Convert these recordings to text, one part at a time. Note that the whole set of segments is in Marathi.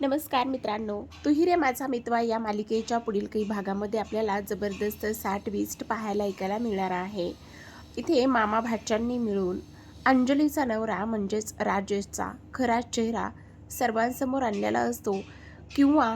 नमस्कार मित्रांनो. तुही रे माझा मितवा या मालिकेच्या पुढील काही भागामध्ये आपल्याला जबरदस्त साठ विस्ट पाहायला ऐकायला मिळणार आहे. इथे मामा भाच्यांनी मिळून अंजलीचा नवरा म्हणजेच राजेशचा खरा चेहरा सर्वांसमोर आणलेला असतो किंवा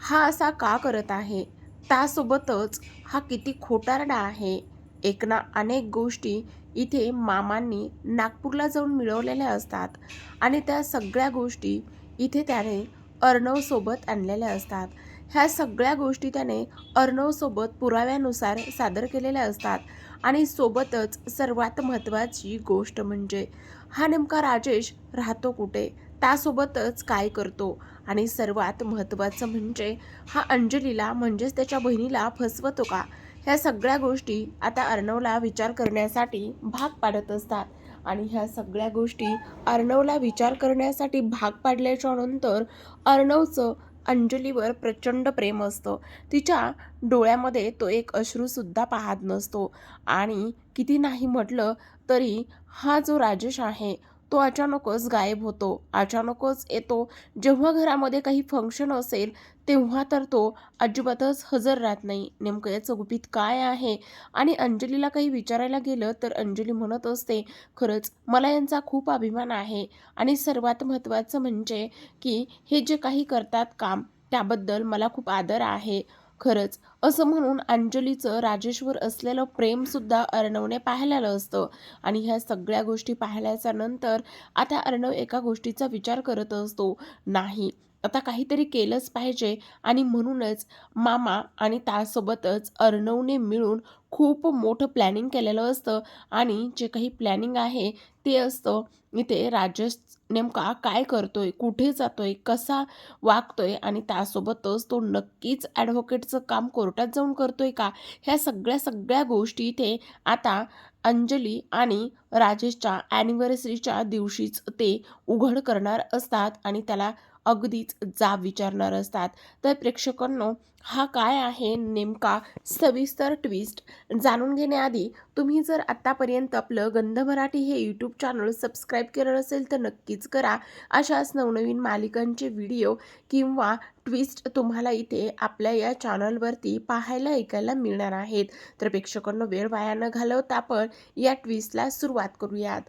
हा असा का करत आहे? त्यासोबतच हा किती खोटारडा आहे? एक ना अनेक गोष्टी इथे मामांनी नागपूरला जाऊन मिळवलेल्या असतात आणि त्या सगळ्या गोष्टी इथे त्याने अर्णवसोबत आणलेल्या असतात. ह्या सगळ्या गोष्टी त्याने अर्णवसोबत पुराव्यानुसार सादर केलेल्या असतात. आणि सोबतच सर्वात महत्त्वाची गोष्ट म्हणजे हा नेमका राजेश राहतो कुठे? त्यासोबतच काय करतो? आणि सर्वात महत्त्वाचं म्हणजे हा अंजलीला म्हणजेच त्याच्या बहिणीला फसवतो का? ह्या सगळ्या गोष्टी आता अर्णवला विचार करण्यासाठी भाग पाडत असतात. आणि ह्या सगळ्या गोष्टी अर्णवला विचार करण्यासाठी भाग पाडल्याच्या नंतर अर्णवचं अंजलीवर प्रचंड प्रेम असतं. तिच्या डोळ्यामध्ये तो एक अश्रूसुद्धा पाहत नसतो. आणि किती नाही म्हटलं तरी हा जो राजेश आहे तो अचानकच गायब होतो. अचानकच येतो. जेव्हा घरामध्ये काही फंक्शन असेल तेव्हा तर तो अजिबातच हजर राहत नाही. नेमकं याचं गुपित काय आहे? आणि अंजलीला काही विचारायला गेलं तर अंजली म्हणत असते खरंच मला यांचा खूप अभिमान आहे. आणि सर्वात महत्त्वाचं म्हणजे की हे जे काही करतात काम त्याबद्दल मला खूप आदर आहे. खरंच. असं म्हणून अंजलीचं राजेशवर असलेलं प्रेमसुद्धा अर्णवने पाहिलेलं असतं. आणि ह्या सगळ्या गोष्टी पाहिल्याच्या नंतर आता अर्णव एका गोष्टीचा विचार करत असतो. नाही आता काहीतरी केलंच पाहिजे. आणि म्हणूनच मामा आणि त्यासोबतच अर्णवने मिळून खूप मोठं प्लॅनिंग केलेलं असतं. आणि जे काही प्लॅनिंग आहे ते असतं इथे राजेश नेमका काय करतोय कुठे जातोय कसा वागतोय आणि त्यासोबतच तो नक्कीच ॲडव्होकेटचं काम कोर्टात जाऊन करतोय का? ह्या सगळ्या सगळ्या गोष्टी इथे आता अंजली आणि राजेशच्या ॲनिव्हर्सरीच्या दिवशीच ते उघड करणार असतात आणि त्याला अगदीच जाब विचारणार असतात. तर प्रेक्षकांनो हा काय आहे नेमका सविस्तर ट्विस्ट जाणून घेण्याआधी तुम्ही जर आत्तापर्यंत आपलं गंध मराठी हे यूट्यूब चॅनल सबस्क्राईब केलं असेल तर नक्कीच करा. अशाच नवनवीन मालिकांचे व्हिडिओ किंवा ट्विस्ट तुम्हाला इथे आपल्या या चॅनलवरती पाहायला ऐकायला मिळणार आहेत. तर प्रेक्षकांना वेळ वाया न घालवता आपण या ट्विस्टला सुरुवात करूयात.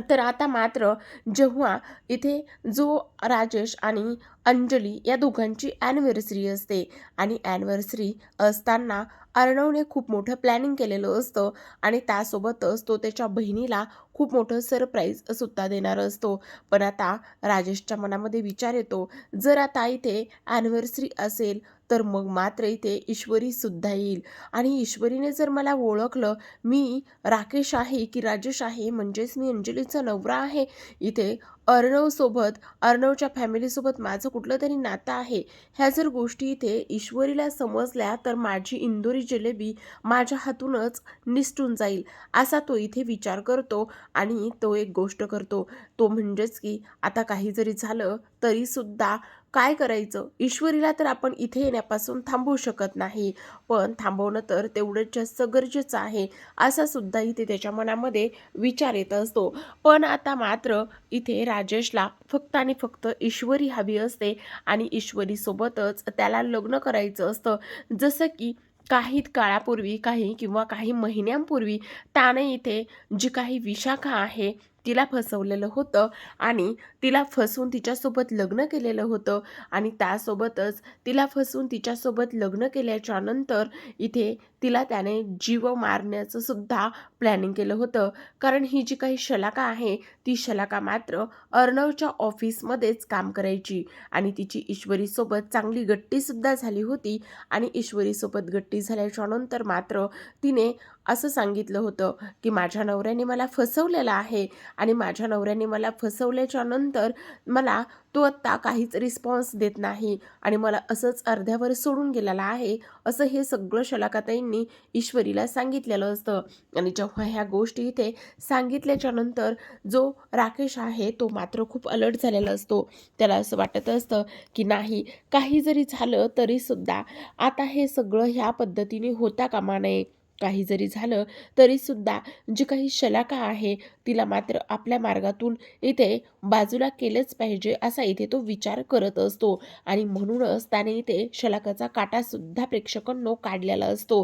तर आता मात्र जेव्हा इथे जो राजेश आणि अंजली या दोघांची ॲनिव्हर्सरी असते आणि ॲनिव्हर्सरी असताना अर्णवने खूप मोठं प्लॅनिंग केलेलं असतं आणि त्यासोबतच तो त्याच्या बहिणीला खूप मोठं सरप्राईज सुद्धा देणार असतो. पण आता राजेशच्या मनामध्ये विचार येतो जर आता इथे ॲनिव्हर्सरी असेल तर मग मात्र इथे ईश्वरीसुद्धा येईल. आणि ईश्वरीने जर मला ओळखलं मी राकेश आहे की राजेश आहे म्हणजेच मी अंजलीचा नवरा आहे इथे अर्णवसोबत अर्णवच्या फॅमिलीसोबत माझं कुठलं तरी नातं आहे ह्या जर गोष्टी इथे ईश्वरीला समजल्या तर माझी इंदोरी जिलेबी माझ्या हातूनच निसटून जाईल असा तो इथे विचार करतो आणि तो एक गोष्ट करतो. तो म्हणजेच की आता काही जरी झालं तरीसुद्धा काय करायचं? ईश्वरीला तर आपण इथे येण्यापासून थांबवू शकत नाही. पण थांबवणं तर तेवढंच जास्त गरजेचं आहे असा सुद्धा इथे त्याच्या मनामध्ये विचार येत असतो. पण आता मात्र इथे राजेशला फक्त आणि फक्त ईश्वरी हवी असते आणि ईश्वरीसोबतच त्याला लग्न करायचं असतं. जसं की काही काळापूर्वी काही किंवा काही महिन्यांपूर्वी त्याने इथे जी काही विशाखा आहे तिला फसवलेलं होतं आणि तिला फसवून तिच्यासोबत लग्न केलेलं होतं. आणि त्यासोबतच तिला फसवून तिच्यासोबत लग्न केल्याच्यानंतर इथे तिला त्याने जीव मारण्याचं सुद्धा प्लॅनिंग केलं होतं. कारण ही जी काही शलाका आहे ती शलाका मात्र अर्णवच्या ऑफिसमध्येच काम करायची. आणि तिची ईश्वरीसोबत चांगली गट्टीसुद्धा झाली होती. आणि ईश्वरीसोबत गट्टी झाल्याच्यानंतर मात्र तिने असं सांगितलं होतं की माझ्या नवऱ्याने मला फसवलेलं आहे आणि माझ्या नवऱ्याने मला फसवल्याच्या नंतर मला तो आत्ता काहीच रिस्पॉन्स देत नाही आणि मला असंच अर्ध्यावर सोडून गेलेला आहे असं हे सगळं शलाकाताईंनी ईश्वरीला सांगितलेलं असतं. आणि जेव्हा ह्या गोष्टी इथे सांगितल्याच्या नंतर जो राकेश आहे तो मात्र खूप अलर्ट झालेला असतो. त्याला असं वाटत असतं की नाही काही जरी झालं तरीसुद्धा आता हे सगळं ह्या पद्धतीने होता कामा नये. काही जरी झालं तरीसुद्धा जी काही शलाका आहे तिला मात्र आपल्या मार्गातून इथे बाजूला केलंच पाहिजे असा इथे तो विचार करत असतो. आणि म्हणूनच त्याने इथे शलाकाचा काटासुद्धा प्रेक्षकांनो काढलेला असतो.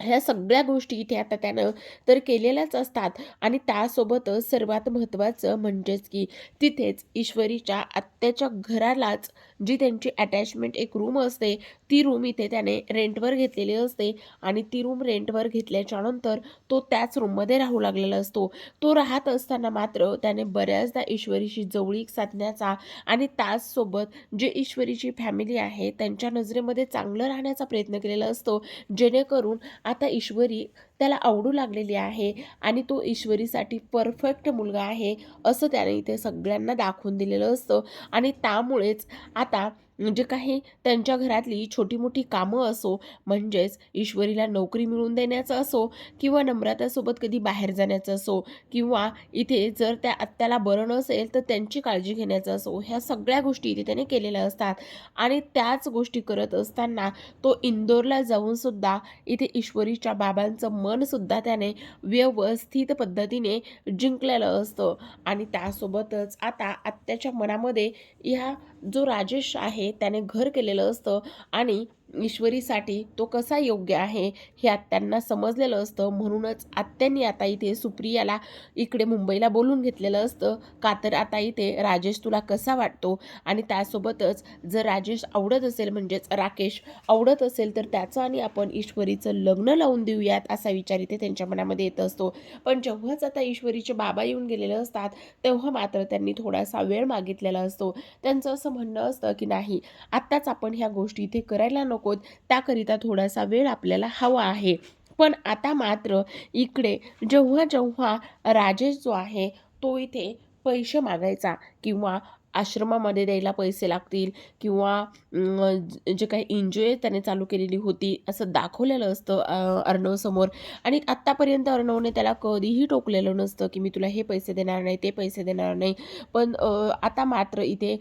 ह्या सगळ्या गोष्टी इथे आता त्यानं तर केलेल्याच असतात. आणि त्यासोबतच सर्वात महत्त्वाचं म्हणजेच की तिथेच ईश्वरीच्या आत्याच्या घरालाच जी त्यांची अटॅचमेंट एक रूम असते ती रूम इथे त्याने रेंटवर घेतलेली असते आणि ती रूम रेंटवर घेतल्याच्या नंतर तो त्याच रूममध्ये राहू लागलेला असतो. तो राहत असताना मात्र त्याने बऱ्याचदा ईश्वरीशी जवळीक साधण्याचा आणि त्याचसोबत जे ईश्वरीची फॅमिली आहे त्यांच्या नजरेमध्ये चांगलं राहण्याचा प्रयत्न केलेला असतो. जेणेकरून आता ईश्वरी त्याला आवडू लागलेली आहे आणि तो ईश्वरीसाठी परफेक्ट मुलगा आहे असं त्याने इथे सगळ्यांना दाखवून दिलेलं असतं. आणि त्यामुळेच आता जे काही त्यांच्या घरातली छोटी मोठी कामं असो म्हणजेच ईश्वरीला नोकरी मिळवून देण्याचं असो किंवा नम्रतासोबत कधी बाहेर जाण्याचं असो किंवा इथे जर त्या आत्याला बरं नसेल तर त्यांची काळजी घेण्याचं असो ह्या सगळ्या गोष्टी इथे त्याने केलेल्या असतात. आणि त्याच गोष्टी करत असताना तो इंदोरला जाऊन सुद्धा इथे ईश्वरीच्या बाबांचं मनसुद्धा त्याने व्यवस्थित पद्धतीने जिंकलेलं असतं. आणि त्यासोबतच आता आत्याच्या मनामध्ये ह्या जो राजेश आहे त्याने घर केलेलं असतं. आणि ईश्वरीसाठी तो कसा योग्य आहे हे आत्यांना समजलेलं असतं. म्हणूनच आत्यांनी आता इथे सुप्रियाला इकडे मुंबईला बोलून घेतलेलं असतं. का तर आता इथे राजेश तुला कसा वाटतो? आणि त्यासोबतच जर राजेश आवडत असेल म्हणजेच राकेश आवडत असेल तर त्याचं आणि आपण ईश्वरीचं लग्न लावून देऊयात असा विचार इथे त्यांच्या मनामध्ये येत असतो. पण जेव्हाच आता ईश्वरीचे बाबा येऊन गेलेले असतात तेव्हा मात्र त्यांनी थोडासा वेळ मागितलेला असतो. त्यांचं असं म्हणणं असतं की नाही आत्ताच आपण ह्या गोष्टी इथे करायला नकोत त्याकरिता थोडासा वेळ आपल्याला हवा आहे. पण आता मात्र इकडे जेव्हा जेव्हा राजेश जो आहे तो इथे पैसे मागायचा किंवा आश्रमामध्ये द्यायला पैसे लागतील किंवा अं, ज- जे काही एन्जॉय त्याने चालू केलेली होती असं दाखवलेलं असतं अर्णवसमोर. आणि आत्तापर्यंत अर्णवने त्याला कधीही टोकलेलं नसतं की मी तुला हे पैसे देणार नाही ते पैसे देणार नाही. पण आता मात्र इथे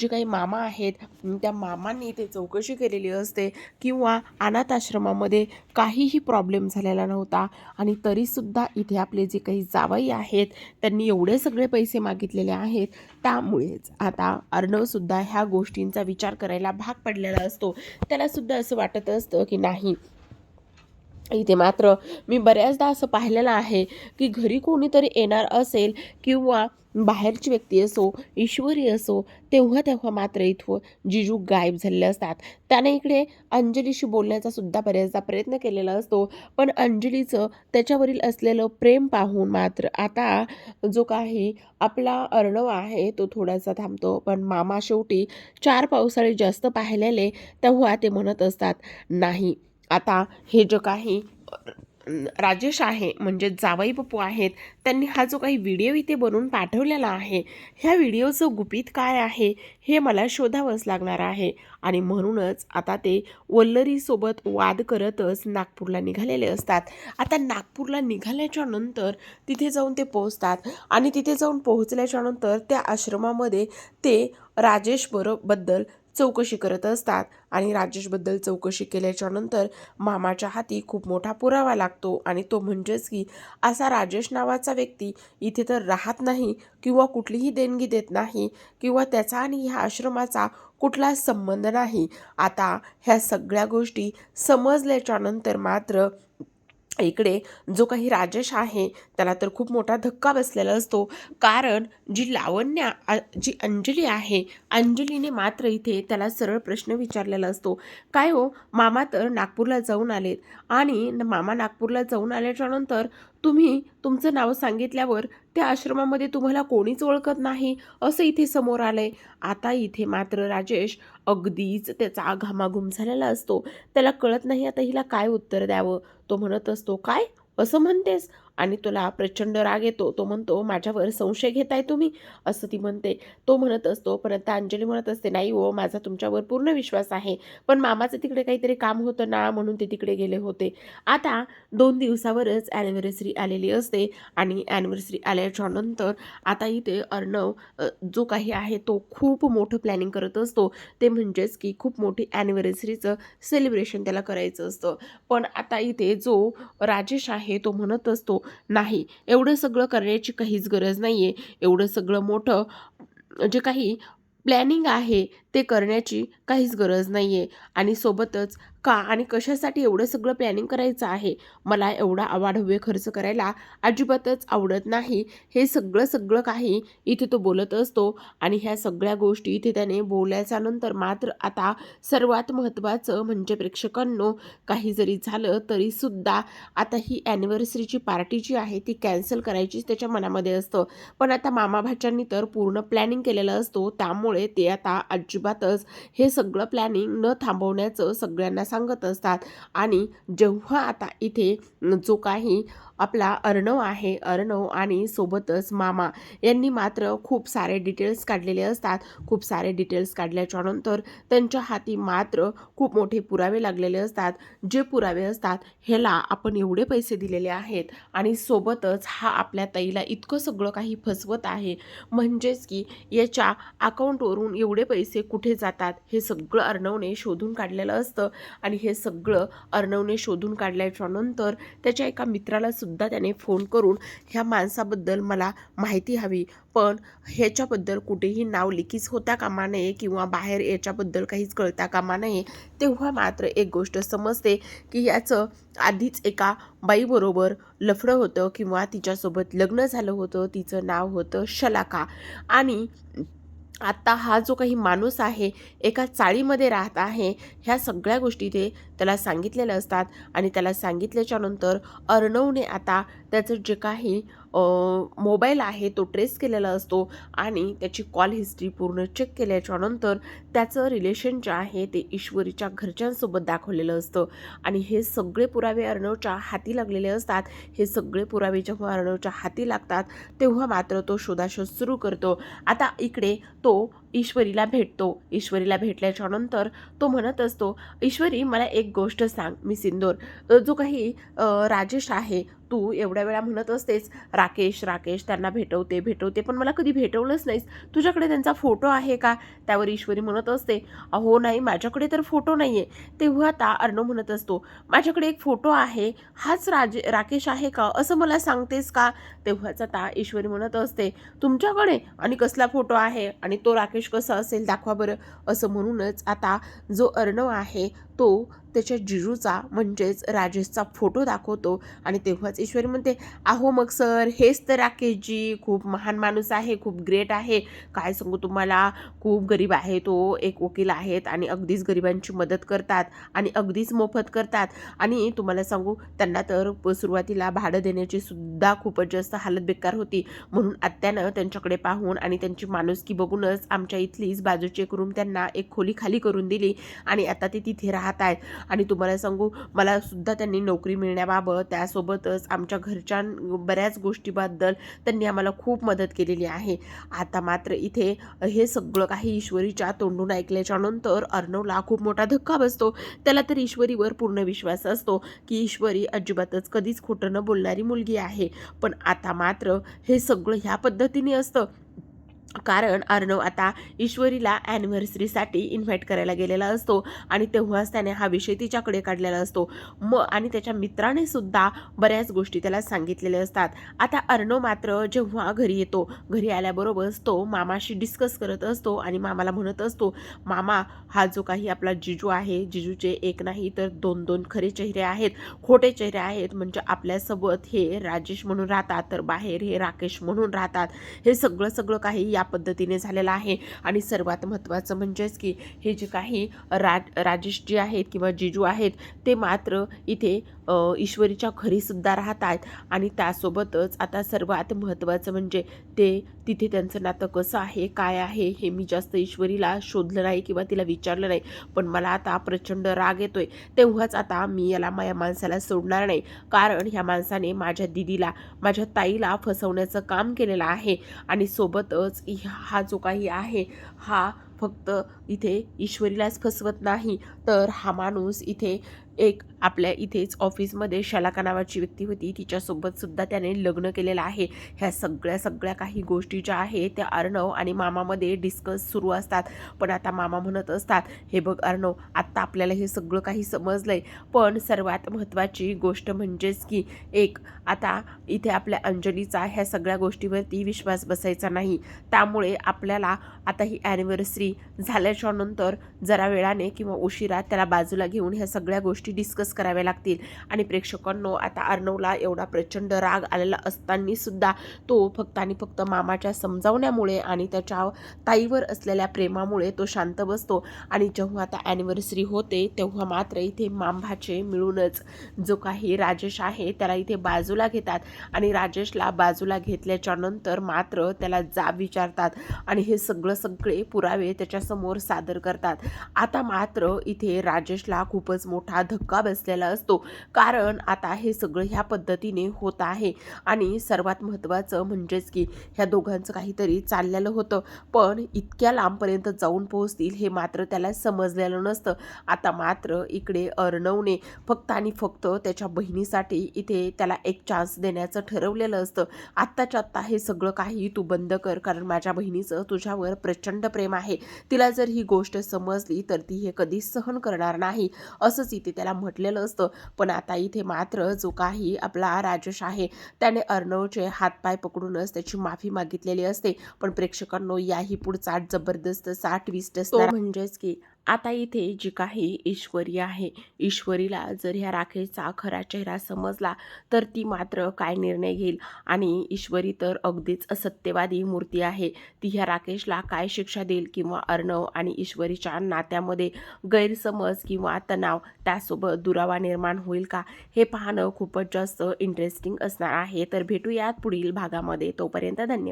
जे काही मामा आहेत त्या मामांनी इथे चौकशी केलेली असते किंवा अनाथ आश्रमामध्ये काहीही प्रॉब्लेम झालेला नव्हता. आणि तरीसुद्धा इथे आपले जे काही जावई आहेत त्यांनी एवढे सगळे पैसे मागितलेले आहेत. त्यामुळे त्यामुळेच आता अर्णवसुद्धा ह्या गोष्टींचा विचार करायला भाग पडलेला असतो. त्यालासुद्धा असं वाटत असतं की नाही इथे मात्र मी बऱ्याचदा असं पाहिलेलं आहे की घरी कोणीतरी येणार असेल किंवा बाहेरची व्यक्ती असो ईश्वरी असो तेव्हा तेव्हा मात्र इथं जिजू गायब झालेले असतात. त्याने इकडे अंजलीशी बोलण्याचा सुद्धा बऱ्याचदा प्रयत्न केलेला असतो. पण अंजलीचं त्याच्यावरील असलेलं प्रेम पाहून मात्र आता जो काही आपला अर्णव आहे तो थोडासा थांबतो. पण मामा शेवटी चार पावसाळे जास्त पाहिलेले तेव्हा ते म्हणत असतात नाही आता हे जे काही राजेश आहे म्हणजे जावई पप्पू आहेत त्यांनी हा जो काही व्हिडिओ इथे बनवून पाठवलेला आहे ह्या व्हिडिओचं गुपित काय आहे हे मला शोधावंच लागणार आहे. आणि म्हणूनच आता ते वल्लरीसोबत वाद करतच नागपूरला निघालेले असतात. आता नागपूरला निघाल्याच्या नंतर तिथे जाऊन ते पोहोचतात. आणि तिथे जाऊन पोहोचल्याच्या नंतर त्या आश्रमामध्ये ते राजेश बरोबद्दल चौकशी करत असतात. आणि राजेशबद्दल चौकशी केल्याच्यानंतर मामाच्या हाती खूप मोठा पुरावा लागतो. आणि तो म्हणजेच की असा राजेश नावाचा व्यक्ती इथे तर राहत नाही किंवा कुठलीही देणगी देत नाही किंवा त्याचा आणि ह्या आश्रमाचा कुठलाच संबंध नाही. आता ह्या सगळ्या गोष्टी समजल्याच्या नंतर मात्र इकडे जो काही राजेश आहे त्याला तर खूप मोठा धक्का बसलेला असतो. कारण जी लावण्या जी अंजली आहे अंजलीने मात्र इथे त्याला सरळ प्रश्न विचारलेला असतो. काय हो मामा तर नागपूरला जाऊन आलेत. आणि मामा नागपूरला जाऊन आल्याच्यानंतर तुम्ही तुमचं नाव सांगितल्यावर त्या आश्रमामध्ये तुम्हाला कोणीच ओळखत नाही असं इथे समोर आलंय. आता इथे मात्र राजेश अगदीच त्याचा घामाघूम झालेला असतो. त्याला कळत नाही आता हिला काय उत्तर द्यावं. तो म्हणत असतो काय? असं म्हणतेस? आणि तुला प्रचंड राग येतो तो म्हणतो माझ्यावर संशय घेताय तुम्ही? असं ती म्हणते. तो म्हणत असतो परंतु अंजली म्हणत असते नाही हो माझा तुमच्यावर पूर्ण विश्वास आहे पण मामाचं तिकडे काहीतरी काम होतं ना म्हणून ते तिकडे गेले होते. आता दोन दिवसावरच ॲनिव्हर्सरी आलेली असते आणि ॲनिव्हर्सरी आल्याच्यानंतर आता इथे अर्णव जो काही आहे तो खूप मोठं प्लॅनिंग करत असतो. ते म्हणजेच की खूप मोठी ॲनिव्हर्सरीचं सेलिब्रेशन त्याला करायचं असतं. पण आता इथे जो राजेश आहे तो म्हणत असतो नाही. एवढं सगळं करण्याची काहीच गरज नाही आहे एवढं सगळं मोठं जे काही प्लॅनिंग आहे ते करण्याची काहीच गरज नाही आहे आणि सोबतच का आणि कशासाठी एवढं सगळं प्लॅनिंग करायचं आहे? मला एवढा आवाढव्य खर्च करायला अजिबातच आवडत नाही. हे सगळं सगळं काही इथे तो बोलत असतो आणि ह्या सगळ्या गोष्टी इथे त्याने बोलल्याच्या नंतर मात्र आता सर्वात महत्त्वाचं म्हणजे प्रेक्षकांनो काही जरी झालं तरीसुद्धा आता ही ॲनिव्हर्सरीची पार्टी जी आहे ती कॅन्सल करायचीच त्याच्या मनामध्ये असतं. पण आता मामाभाच्यांनी तर पूर्ण प्लॅनिंग केलेलं असतो. त्यामुळे ते आता अजिबातच हे सगळं प्लॅनिंग न थांबवण्याचं सगळ्यांना सांगत असतात. आणि जेव्हा आता इथे जो काही आपला अर्णव आहे अर्णव आणि सोबतच मामा. यांनी मात्र खूप सारे डिटेल्स काढलेले असतात. खूप सारे डिटेल्स काढल्याच्यानंतर त्यांच्या हाती मात्र खूप मोठे पुरावे लागलेले असतात. जे पुरावे असतात ह्याला आपण एवढे पैसे दिलेले आहेत आणि सोबतच हा आपल्या ताईला इतकं सगळं काही फसवत आहे. म्हणजेच की याच्या अकाउंटवरून एवढे पैसे कुठे जातात हे सगळं अर्णवने शोधून काढलेलं असतं. आणि हे सगळं अर्णवने शोधून काढल्याच्या नंतर त्याच्या एका मित्राला सुद्धा सुद्धा त्याने फोन करून ह्या माणसाबद्दल मला माहिती हवी. पण ह्याच्याबद्दल कुठेही नाव लिखीच होता कामा नये किंवा बाहेर याच्याबद्दल काहीच कळता कामा नये तेव्हा मात्र एक गोष्ट समजते की याचं आधीच एका बाईबरोबर लफडं होतं किंवा तिच्यासोबत लग्न झालं होतं तिचं नाव होतं शलाका. आणि आत्ता हा जो काही माणूस आहे एका चाळीमध्ये राहत आहे ह्या सगळ्या गोष्टी ते त्याला सांगितलेलं असतात. आणि त्याला सांगितल्याच्यानंतर अर्णवने आता त्याचं जे काही मोबाईल आहे तो ट्रेस केलेला असतो. आणि त्याची कॉल हिस्ट्री पूर्ण चेक केल्याच्यानंतर त्याचं रिलेशन जे आहे ते ईश्वरीच्या घरच्यांसोबत दाखवलेलं असतं. आणि हे सगळे पुरावे अर्णवच्या हाती लागलेले असतात. हे सगळे पुरावे जेव्हा अर्णवच्या हाती लागतात तेव्हा मात्र तो शोधाशोध सुरू करतो. आता इकडे तो ईश्वरीला भेटतो. ईश्वरीला भेटल्याच्या नंतर तो म्हणत असतो ईश्वरी मला एक गोष्ट सांग मी सिंदूर. जो काही राजेश आहे तू एवढ्या वेळा म्हणत असतेस राकेश राकेश त्यांना भेटवते भेटवते. पण मला कधी भेटवलंच नाहीस. तुझ्याकडे त्यांचा फोटो आहे का? त्यावर ईश्वरी म्हणत असते अहो नाही माझ्याकडे तर फोटो नाही आहे तेव्हा आता अर्णव म्हणत असतो माझ्याकडे एक फोटो आहे. हाच राजे राकेश आहे का? असं मला सांगतेस का? तेव्हाच आता ईश्वरी म्हणत असते तुमच्याकडे? आणि कसला फोटो आहे? आणि तो राकेश कसा असेल? दाखवा बरं. असं म्हणूनच आता जो अर्णव आहे तो त्याच्या जिजूचा म्हणजेच राजेशचा फोटो दाखवतो. आणि तेव्हाच ईश्वरी म्हणते अहो मग सर हेच तर राकेशजी खूप महान माणूस आहे खूप ग्रेट आहे. काय सांगू तुम्हाला? खूप गरीब आहे तो एक वकील आहेत आणि अगदीच गरिबांची मदत करतात आणि अगदीच मोफत करतात. आणि तुम्हाला सांगू त्यांना तर सुरुवातीला भाडं देण्याची सुद्धा खूपच जास्त हालत बेकार होती. म्हणून आत्यानं त्यांच्याकडे पाहून आणि त्यांची माणुसकी बघूनच आमच्या इथलीच बाजूची एक रूम त्यांना एक खोली खाली करून दिली. आणि आता ते तिथे राहत आहेत. आणि तुम्हाला सांगू मला सुद्धा त्यांनी नोकरी मिळण्याबाबत त्यासोबतच आमच्या घरच्या बऱ्याच गोष्टीबद्दल त्यांनी आम्हाला खूप मदत केलेली आहे. आता मात्र इथे हे सगळं काही ईश्वरीच्या तोंडून ऐकल्याच्यानंतर अर्णवला खूप मोठा धक्का बसतो. त्याला तर ईश्वरीवर पूर्ण विश्वास असतो की ईश्वरी अजिबातच कधीच खोटं न बोलणारी मुलगी आहे. पण आता मात्र हे सगळं ह्या पद्धतीने असतं. कारण अर्णव आता ईश्वरीला ॲनिव्हर्सरीसाठी इन्व्हाइट करायला गेलेला असतो आणि तेव्हाच त्याने हा विषय तिच्याकडे काढलेला असतो. मग आणि त्याच्या मित्राने सुद्धा बऱ्याच गोष्टी त्याला सांगितलेल्या असतात. आता अर्णव मात्र जेव्हा घरी येतो घरी आल्याबरोबरच तो मामाशी डिस्कस करत असतो आणि मामाला म्हणत असतो मामा हा जो काही आपला जिजू आहे जिजूचे एक नाही तर दोन दोन खरे चेहरे आहेत खोटे चेहरे आहेत म्हणजे आपल्यासोबत हे राजेश म्हणून राहतात तर बाहेर हे राकेश म्हणून राहतात हे सगळं सगळं काही या या पद्धतीने झालेलं आहे. आणि सर्वात महत्त्वाचं म्हणजेच की हे जे काही राज राजेश जे आहेत किंवा जिजू आहेत ते मात्र इथे ईश्वरीच्या घरीसुद्धा राहत आहेत आणि त्यासोबतच आता सर्वात महत्त्वाचं म्हणजे ते तिथे त्यांचं नातं कसं आहे काय आहे हे मी जास्त ईश्वरीला शोधलं नाही किंवा तिला विचारलं नाही. पण मला आता प्रचंड राग येतोय. तेव्हाच आता मी याला माझ्या माणसाला सोडणार नाही. कारण ह्या माणसाने माझ्या दिदीला माझ्या ताईला फसवण्याचं काम केलेलं आहे. आणि सोबतच हा जो काही आहे हा फक्त इथे ईश्वरीलाच फसवत नाही. तर हा माणूस इथे एक आपल्या इथेच ऑफिसमध्ये शलाका नावाची व्यक्ती होती. तिच्यासोबत सुद्धा त्याने लग्न केलेलं आहे. ह्या सगळ्या सगळ्या काही गोष्टी ज्या आहेत त्या अर्णव आणि मामामध्ये डिस्कस सुरू असतात. पण आता मामा म्हणत असतात हे बघ अर्णव आत्ता आपल्याला हे सगळं काही समजलं आहे पण सर्वात महत्त्वाची गोष्ट म्हणजेच की एक आता इथे आपल्या अंजलीचा ह्या सगळ्या गोष्टीवरती विश्वास बसायचा नाही. त्यामुळे आपल्याला आता ही ॲनिव्हर्सरी झाल्याच्यानंतर जरा वेळाने किंवा उशिरा त्याला बाजूला घेऊन ह्या सगळ्या गोष्टी डिस्कस कराव्या लागतील. आणि प्रेक्षकांनो आता अर्णवला एवढा प्रचंड राग आलेला असताना सुद्धा तो फक्त आणि फक्त मामाच्या समजावण्यामुळे आणि त्याच्या ताईवर असलेल्या प्रेमामुळे तो शांत बसतो. आणि जेव्हा आता ॲनिव्हर्सरी होते तेव्हा मात्र इथे मांभाचे मिळूनच जो काही राजेश आहे त्याला इथे बाजूला घेतात. आणि राजेशला बाजूला घेतल्याच्या नंतर मात्र त्याला जाब विचारतात. आणि हे सगळं सगळे पुरावे त्याच्यासमोर सादर करतात. आता मात्र इथे राजेशला खूपच मोठा धक्का बसलेला असतो. कारण आता हे सगळं ह्या पद्धतीने होत आहे. आणि सर्वात महत्त्वाचं म्हणजेच की ह्या दोघांचं काहीतरी चाललेलं होतं. पण इतक्या लांबपर्यंत जाऊन पोहोचतील हे मात्र त्याला समजलेलं नसतं. आता मात्र इकडे अर्णवने फक्त आणि फक्त त्याच्या बहिणीसाठी इथे त्याला एक चान्स देण्याचं ठरवलेलं असतं. आत्ताच्या आत्ता हे सगळं काही तू बंद कर कारण माझ्या बहिणीचं तुझ्यावर प्रचंड प्रेम आहे. तिला जर ही गोष्ट समजली तर ती हे कधीच सहन करणार नाही. असंच इथे त्याला म्हटलेलं असतं. पण आता इथे मात्र जो काही आपला राजेश आहे त्याने अर्णवचे हातपाय पकडूनच त्याची माफी मागितलेली असते. पण प्रेक्षकांनो याही पुढचा जबरदस्त सा ट्विस्ट असतो म्हणजेच की आता इथे जी काही ईश्वरी आहे ईश्वरीला जर ह्या राखेचा खरा चेहरा समजला तर ती मात्र काय निर्णय घेईल? आणि ईश्वरी तर अगदीच असत्यवादी मूर्ती आहे. ती ह्या राकेशला काय शिक्षा देईल किंवा अर्णव आणि ईश्वरीच्या नात्यामध्ये गैरसमज किंवा तणाव त्यासोबत दुरावा निर्माण होईल का? हे पाहणं खूपच जास्त इंटरेस्टिंग असणार आहे. तर भेटूयात पुढील भागामध्ये. तोपर्यंत धन्यवाद.